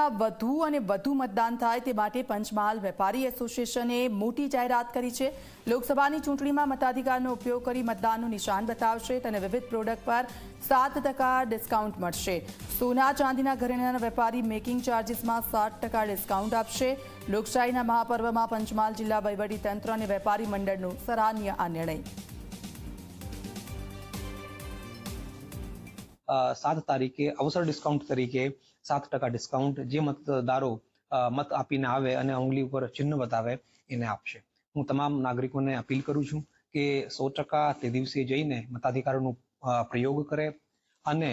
ચૂંટણીમાં વધુ અને વધુ મતદાન થાય તે માટે પંચમહાલ વેપારી એસોસિએશને મોટી જાહેરાત કરી છે. લોકસભાની ચૂંટણીમાં મતાધિકારનો ઉપયોગ કરી મતદાનનું નિશાન બતાવશે તેને વિવિધ પ્રોડક્ટ પર સાત ટકા ડિસ્કાઉન્ટ મળશે. સોના, ચાંદીના ઘરેણાના વેપારી મેકિંગ ચાર્જીસમાં સાત ટકા ડિસ્કાઉન્ટ આપશે. લોકશાહીના મહાપર્વમાં પંચમહાલ જિલ્લા વહીવટીતંત્ર અને વેપારી મંડળનો સરાહનીય આ નિર્ણય. સાત તારીખે અવસર ડિસ્કાઉન્ટ તરીકે સાત ટકા ડિસ્કાઉન્ટ જે મતદારો મત આપીને આવે અને ઉંગલી ઉપર ચિહ્ન બતાવે એને આપશે. હું તમામ નાગરિકોને અપીલ કરું છું કે સો ટકા તે દિવસે જઈને મતાધિકારોનો પ્રયોગ કરે અને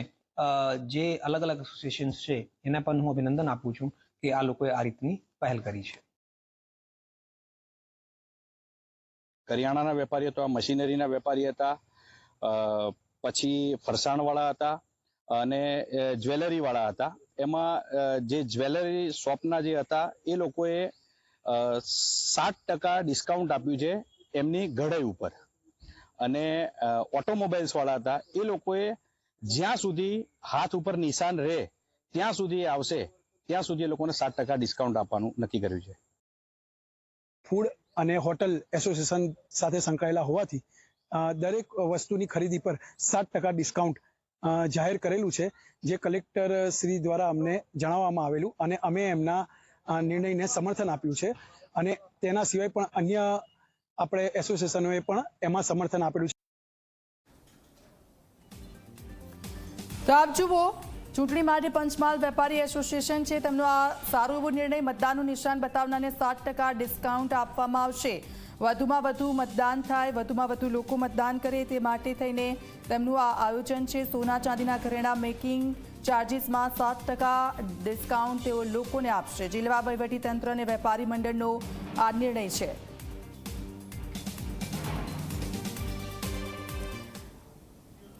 જે અલગ અલગ એસોસિએશન્સ છે એના પણ હું અભિનંદન આપું છું કે આ લોકોએ આ રીતની પહેલ કરી છે. કરિયાણાના વેપારી હતા મશીનરીના વેપારી હતા પછી ફરસાણવાળા હતા અને જ્વેલરી વાળા હતા. એમાં જે જ્વેલરી શોપના જે હતા, એ લોકોએ સાત ટકા ડિસ્કાઉન્ટ આપ્યું છે એમની ઘડાઈ ઉપર. અને ઓટોમોબાઈલ્સ વાળા હતા, એ લોકોએ જ્યાં સુધી હાથ ઉપર નિશાન રહે, ત્યાં સુધી આવશે, ત્યાં સુધી એ લોકોને સાત ટકા ડિસ્કાઉન્ટ આપવાનું નક્કી કર્યું છે. ફૂડ અને હોટલ એસોસિએશન સાથે સંકળાયેલા હોવાથી દરેક વસ્તુની ખરીદી પર સાત ટકા ડિસ્કાઉન્ટ જાહેર કરેલું છે, જે કલેક્ટર શ્રી દ્વારા અમને જણાવવામાં આવેલું અને અમે એમના નિર્ણયને સમર્થન આપ્યું છે અને તેના સિવાય પણ અન્ય આપણે એસોસિએશનોએ પણ એમાં સમર્થન આપેલું છે. તો આપ જુઓ, ચૂંટણી માટે પંચમહાલ વેપારી એસોસિએશન છે, તેમનો આ સારો એવો નિર્ણય, મતદાનનું નિશાન બતાવનારને સાત ડિસ્કાઉન્ટ આપવામાં આવશે. વધુમાં વધુ મતદાન થાય, વધુમાં વધુ લોકો મતદાન કરે તે માટે થઈને તેમનું આ આયોજન છે. સોના ચાંદીના ઘરેણા મેકિંગ ચાર્જીસમાં સાત ટકા ડિસ્કાઉન્ટ તેઓ લોકોને આપશે. જિલ્લા વહીવટીતંત્ર અને વેપારી મંડળનો આ નિર્ણય છે.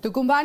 તો કુંભાણી